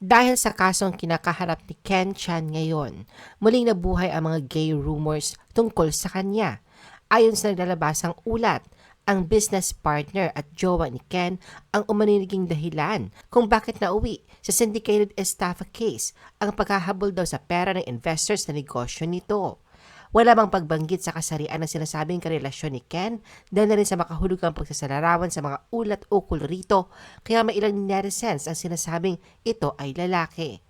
Dahil sa kasong kinakaharap ni Ken Chan ngayon, muling nabuhay ang mga gay rumors tungkol sa kanya. Ayon sa naglalabasang ulat, ang business partner at jowa ni Ken ang umaniniging dahilan kung bakit nauwi sa syndicated estafa case ang paghahabol daw sa pera ng investors na negosyo nito. Wala bang pagbanggit sa kasarian ng sinasabing karelasyon ni Ken dahil na rin sa makahulugang pagsasalarawan sa mga ulat ukol rito kaya may ilang netizens ang sinasabing ito ay lalaki.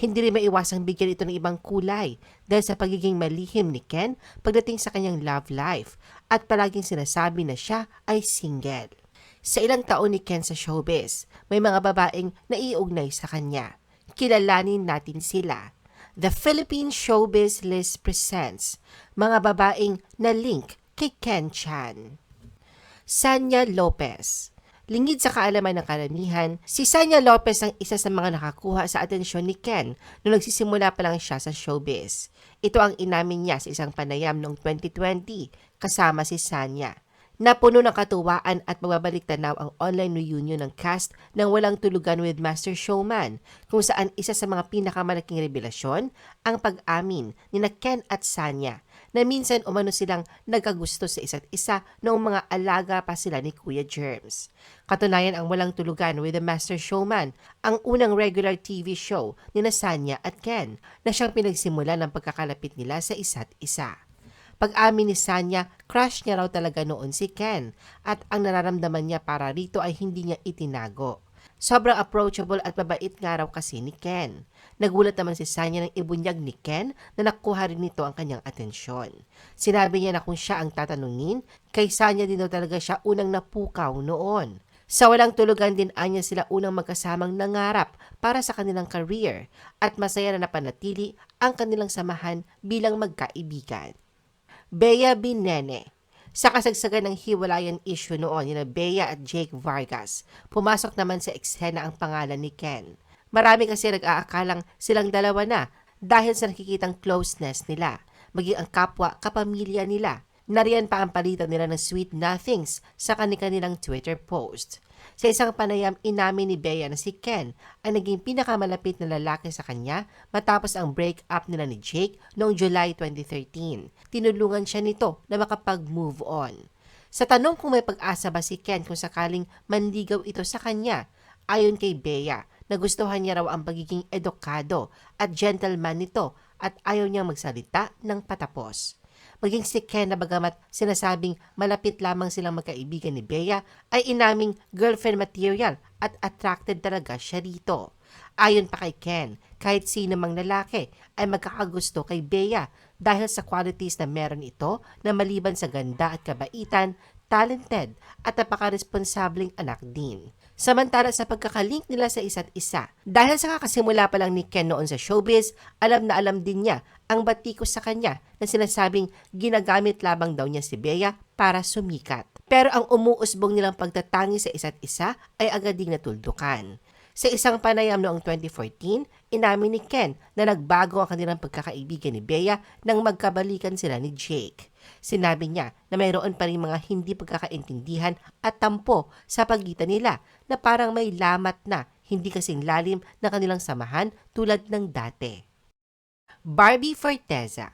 Hindi rin maiwasang bigyan ito ng ibang kulay dahil sa pagiging malihim ni Ken pagdating sa kanyang love life at palaging sinasabi na siya ay single. Sa ilang taon ni Ken sa showbiz, may mga babaeng naiugnay sa kanya. Kilalanin natin sila. The Philippine Showbiz List presents mga babaeng na link kay Ken Chan. Sanya Lopez. Lingid sa kaalaman ng karamihan, si Sanya Lopez ang isa sa mga nakakuha sa atensyon ni Ken noong nagsisimula pa lang siya sa showbiz. Ito ang inamin niya sa isang panayam noong 2020 kasama si Sanya. Napuno ng katuwaan at magbabalik tanaw ang online reunion ng cast ng Walang Tulugan with Master Showman kung saan isa sa mga pinakamalaking revelasyon ang pag-amin ni na Ken at Sanya na minsan umano silang nagkagusto sa isa't isa noong mga alaga pa sila ni Kuya Germs. Katunayan ang Walang Tulugan with the Master Showman, ang unang regular TV show ni na Sanya at Ken na siyang pinagsimula ng pagkakalapit nila sa isa't isa. Pag-amin ni Sanya, crush niya raw talaga noon si Ken at ang nararamdaman niya para rito ay hindi niya itinago. Sobrang approachable at mabait nga raw kasi ni Ken. Nagulat naman si Sanya nang ibunyag ni Ken na nakuha rin nito ang kanyang atensyon. Sinabi niya na kung siya ang tatanungin, kay Sanya din daw talaga siya unang napukaw noon. Sa walang tulugan din anya sila unang magkasamang nangarap para sa kanilang career at masaya na napanatili ang kanilang samahan bilang magkaibigan. Bea Binene. Sa kasagsagan ng hiwalayan issue noon ni Bea at Jake Vargas, pumasok naman sa eksena ang pangalan ni Ken. Marami kasi nag-aakalang silang dalawa na dahil sa nakikitang closeness nila, maging ang kapwa kapamilya nila. Nariyan pa ang palitan nila ng sweet nothings sa kanilang Twitter post. Sa isang panayam, inamin ni Bea na si Ken ang naging pinakamalapit na lalaki sa kanya matapos ang break-up nila ni Jake noong July 2013. Tinulungan siya nito na makapag-move on. Sa tanong kung may pag-asa ba si Ken kung sakaling manligaw ito sa kanya, ayon kay Bea, nagustuhan niya raw ang pagiging edukado at gentleman nito at ayaw niyang magsalita ng patapos. Maging si Ken na bagamat sinasabing malapit lamang silang magkaibigan ni Bea ay inaming girlfriend material at attracted talaga siya rito. Ayon pa kay Ken, kahit sino mang lalaki ay magkakagusto kay Bea dahil sa qualities na meron ito na maliban sa ganda at kabaitan, talented at napaka-responsabling anak din. Samantala sa pagkakalink nila sa isa't isa, dahil sa kakasimula pa lang ni Ken noon sa showbiz, alam na alam din niya ang batikos sa kanya na sinasabing ginagamit labang daw niya si Bea para sumikat. Pero ang umuusbong nilang pagtatangi sa isa't isa ay agad ding natuldukan. Sa isang panayam noong 2014, inamin ni Ken na nagbago ang kanilang pagkakaibigan ni Bea nang magkabalikan sila ni Jake. Sinabi niya na mayroon pa rin mga hindi pagkakaintindihan at tampo sa pagitan nila na parang may lamat na hindi kasing lalim na kanilang samahan tulad ng dati. Barbie Forteza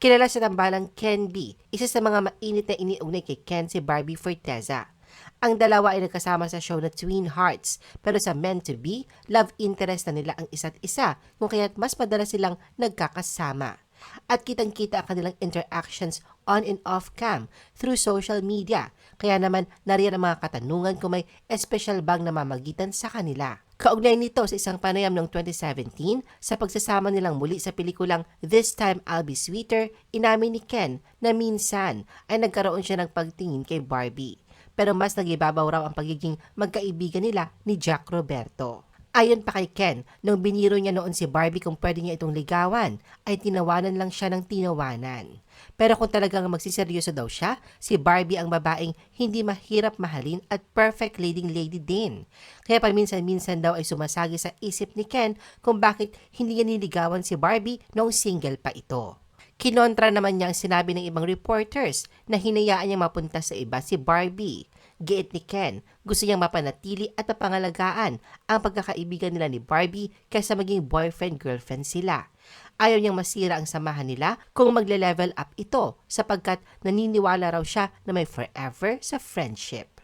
Kilala sa tambalang Ken B, isa sa mga mainit na iniugnay kay Ken si Barbie Forteza. Ang dalawa ay nagkasama sa show na Twin Hearts, pero sa Meant to Be, love interest na nila ang isa't isa, kung kaya't mas madalas silang nagkakasama. At kitang-kita ang kanilang interactions on and off cam through social media. Kaya naman nariyan ang mga katanungan kung may espesyal bang namamagitan sa kanila. Kaugnay nito sa isang panayam noong 2017 sa pagsasama nilang muli sa pelikulang This Time I'll Be Sweeter, inamin ni Ken na minsan ay nagkaroon siya ng pagtingin kay Barbie. Pero mas nagibabaw raw ang pagiging magkaibigan nila ni Jack Roberto. Ayon pa kay Ken, nung biniro niya noon si Barbie kung pwede niya itong ligawan, ay tinawanan lang siya ng tinawanan. Pero kung talagang magsiseryoso daw siya, si Barbie ang babaeng hindi mahirap mahalin at perfect leading lady din. Kaya paminsan-minsan daw ay sumasagi sa isip ni Ken kung bakit hindi niya niligawan si Barbie noong single pa ito. Kinontra naman niya ang sinabi ng ibang reporters na hinayaan niya mapunta sa iba si Barbie. Giit ni Ken, gusto niyang mapanatili at mapangalagaan ang pagkakaibigan nila ni Barbie kaysa maging boyfriend-girlfriend sila. Ayaw niyang masira ang samahan nila kung magle-level up ito sapagkat naniniwala raw siya na may forever sa friendship.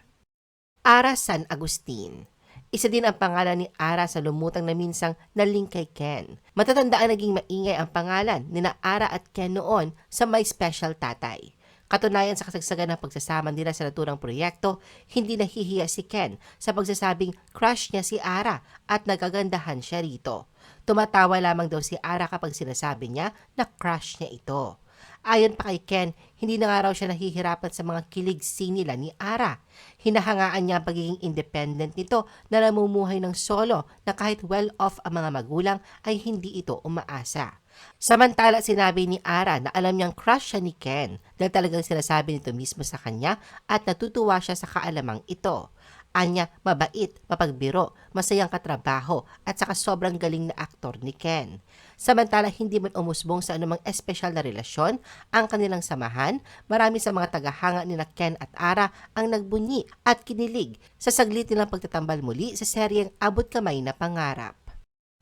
Ara San Agustin isa din ang pangalan ni Ara sa lumutang na minsang naling kay Ken. Matatandaan naging maingay ang pangalan ni na Ara at Ken noon sa may special tatay. Katunayan sa kasagsagan ng pagsasama nila sa naturang proyekto, hindi nahihiya si Ken sa pagsasabing crush niya si Ara at nagagandahan siya rito. Tumatawa lamang daw si Ara kapag sinasabi niya na crush niya ito. Ayon pa kay Ken, hindi na nga raw siya nahihirapan sa mga kilig scene nila ni Ara. Hinahangaan niya ang pagiging independent nito na namumuhay ng solo na kahit well-off ang mga magulang ay hindi ito umaasa. Samantala sinabi ni Ara na alam niyang crush siya ni Ken dahil talagang sinasabi nito mismo sa kanya at natutuwa siya sa kaalamang ito. Anya, mabait, mapagbiro, masayang katrabaho at saka sobrang galing na aktor ni Ken. Samantala hindi man umusbong sa anumang espesyal na relasyon ang kanilang samahan, marami sa mga tagahanga ni Ken at Ara ang nagbunyi at kinilig sa saglit nilang pagtatambal muli sa seryeng Abot Kamay na Pangarap.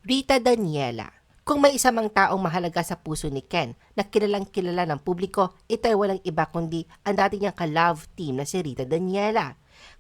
Rita Daniela kung may isa mang taong mahalaga sa puso ni Ken na kilalang kilala ng publiko, ito ay walang iba kundi ang dati niyang ka-love team na si Rita Daniela.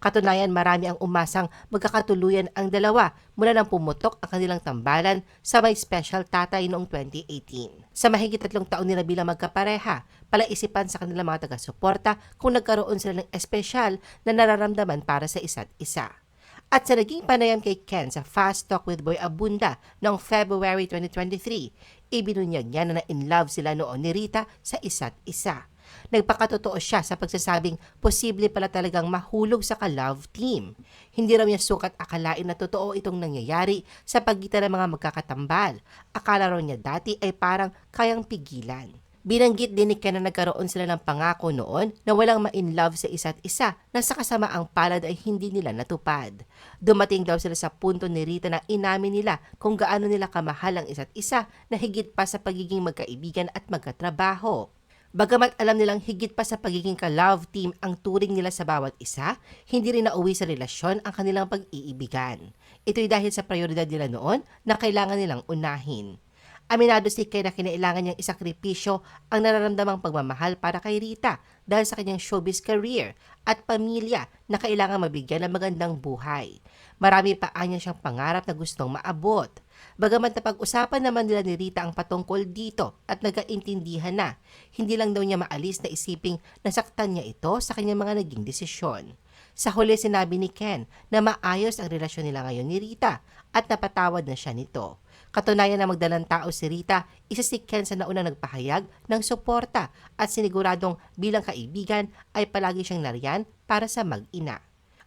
Katunayan marami ang umasang magkakatuluyan ang dalawa mula nang pumutok ang kanilang tambalan sa may special tatay noong 2018. Sa mahigit tatlong taon nila bilang magkapareha, palaisipan sa kanilang mga taga-suporta kung nagkaroon sila ng espesyal na nararamdaman para sa isa't isa. At sa naging panayam kay Ken sa Fast Talk with Boy Abunda noong February 2023, ibinunyag niya na in love sila noon ni Rita sa isa't isa. Nagpakatotoo siya sa pagsasabing posible pala talagang mahulog sa ka-love team. Hindi raw niya sukat akalain na totoo itong nangyayari sa pagitan ng mga magkakatambal. Akala raw niya dati ay parang kayang pigilan. Binanggit din ni Ken na nagkaroon sila ng pangako noon na walang ma-in love sa isa't isa na sa kasamaang palad ay hindi nila natupad. Dumating daw sila sa punto ni Rita na inamin nila kung gaano nila kamahal ang isa't isa na higit pa sa pagiging magkaibigan at magkatrabaho. Bagamat alam nilang higit pa sa pagiging ka-love team ang turing nila sa bawat isa, hindi rin nauwi sa relasyon ang kanilang pag-iibigan. Ito'y dahil sa prioridad nila noon na kailangan nilang unahin. Aminado si Kay na kinailangan niyang isakripisyo ang nararamdamang pagmamahal para kay Rita dahil sa kanyang showbiz career at pamilya na kailangan mabigyan ng magandang buhay. Marami pa anya siyang pangarap na gustong maabot. Bagaman napag-usapan naman nila ni Rita ang patungkol dito at nagkaintindihan na, hindi lang daw niya maalis na isiping nasaktan niya ito sa kanyang mga naging desisyon. Sa huli sinabi ni Ken na maayos ang relasyon nila ngayon ni Rita at napatawad na siya nito. Katunayan na magdalang tao si Rita, isa si Ken sa naunang nagpahayag ng suporta at siniguradong bilang kaibigan ay palagi siyang nariyan para sa mag-ina.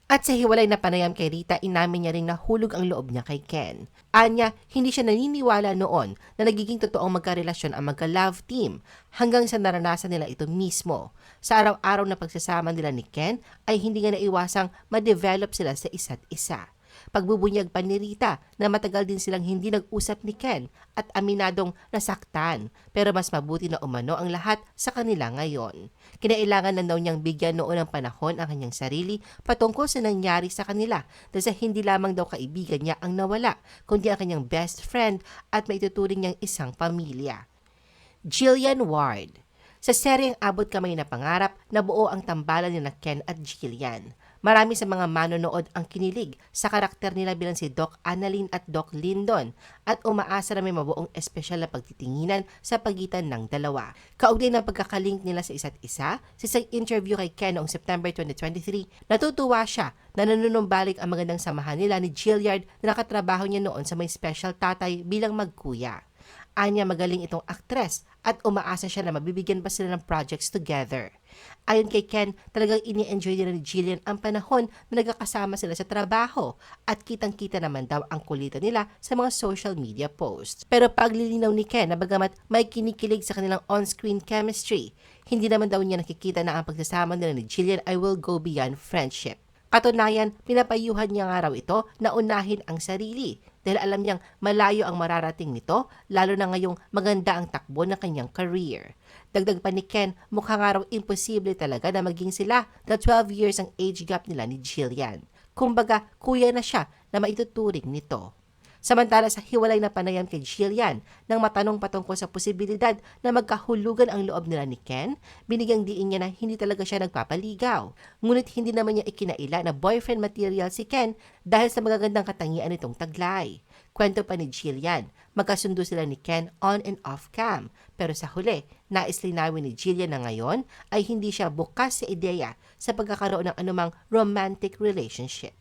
At sa hiwalay na panayam kay Rita, inamin niya ring nahulog ang loob niya kay Ken. Anya, hindi siya naniniwala noon na nagiging totoong magkarelasyon ang magka-love team hanggang sa naranasan nila ito mismo. Sa araw-araw na pagsasama nila ni Ken ay hindi nga naiwasang ma-develop sila sa isa't isa. Pagbubunyag pa ni Rita na matagal din silang hindi nag-usap ni Ken at aminadong nasaktan pero mas mabuti na umano ang lahat sa kanila ngayon. Kinailangan na daw niyang bigyan noon ng panahon ang kanyang sarili patungkol sa nangyari sa kanila dahil sa hindi lamang daw kaibigan niya ang nawala kundi ang kanyang best friend at maituturing niyang isang pamilya. Jillian Ward sa seryeng Abot Kamay na Pangarap, nabuo ang tambalan ni Ken at Jillian. Marami sa mga manonood ang kinilig sa karakter nila bilang si Doc Annalyn at Doc Lyndon at umaasa na may mabuong espesyal na pagtitinginan sa pagitan ng dalawa. Kaugnay ng pagkakalink nila sa isa't isa, sa isang interview kay Ken noong September 2023, natutuwa siya na nanunumbalik ang magandang samahan nila ni Gilliard na nakatrabaho niya noon sa may special tatay bilang magkuya. Anya magaling itong aktres at umaasa siya na mabibigyan pa sila ng projects together. Ayon kay Ken, talagang ini-enjoy nila ni Jillian ang panahon na nagkakasama sila sa trabaho at kitang-kita naman daw ang kulitan nila sa mga social media posts. Pero paglilinaw ni Ken na bagamat may kinikilig sa kanilang on-screen chemistry, hindi naman daw niya nakikita na ang pagsasama nila ni Jillian ay will go beyond friendship. Katunayan, pinapayuhan niya nga raw ito na unahin ang sarili dahil alam niyang malayo ang mararating nito lalo na ngayong maganda ang takbo ng kanyang career. Dagdag pa ni Ken, mukha nga raw imposible talaga na maging sila na 12 years ang age gap nila ni Jillian. Kumbaga, kuya na siya na maituturing nito. Samantala sa hiwalay na panayam kay Jillian, nang matanong patungkol sa posibilidad na magkahulugan ang loob nila ni Ken, binigyang diin niya na hindi talaga siya nagpapaligaw. Ngunit hindi naman niya ikinaila na boyfriend material si Ken dahil sa magagandang katangian nitong taglay. Kwento pa ni Jillian, magkasundo sila ni Ken on and off cam. Pero sa huli, nais linawin ni Jillian na ngayon ay hindi siya bukas sa ideya sa pagkakaroon ng anumang romantic relationship.